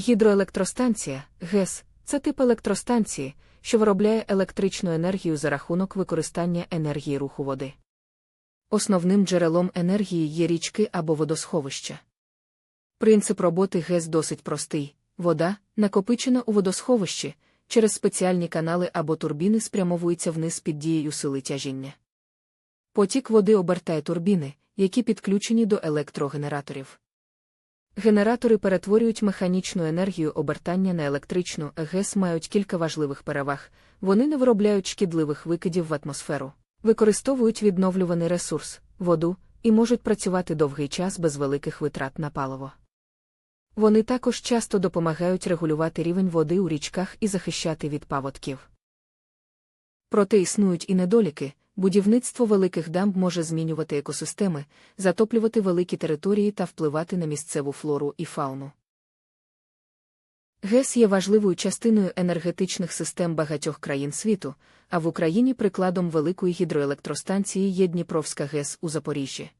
Гідроелектростанція ГЕС це тип електростанції, що виробляє електричну енергію за рахунок використання енергії руху води. Основним джерелом енергії є річки або водосховища. Принцип роботи ГЕС досить простий: вода, накопичена у водосховищі, через спеціальні канали або турбіни спрямовується вниз під дією сили тяжіння. Потік води обертає турбіни, які підключені до електрогенераторів. Генератори перетворюють механічну енергію обертання на електричну, ГЕС мають кілька важливих переваг. Вони не виробляють шкідливих викидів в атмосферу, використовують відновлюваний ресурс, воду, і можуть працювати довгий час без великих витрат на паливо. Вони також часто допомагають регулювати рівень води у річках і захищати від паводків. Проте існують і недоліки, будівництво великих дамб може змінювати екосистеми, затоплювати великі території та впливати на місцеву флору і фауну. ГЕС є важливою частиною енергетичних систем багатьох країн світу, а в Україні прикладом великої гідроелектростанції є Дніпровська ГЕС у Запоріжжі.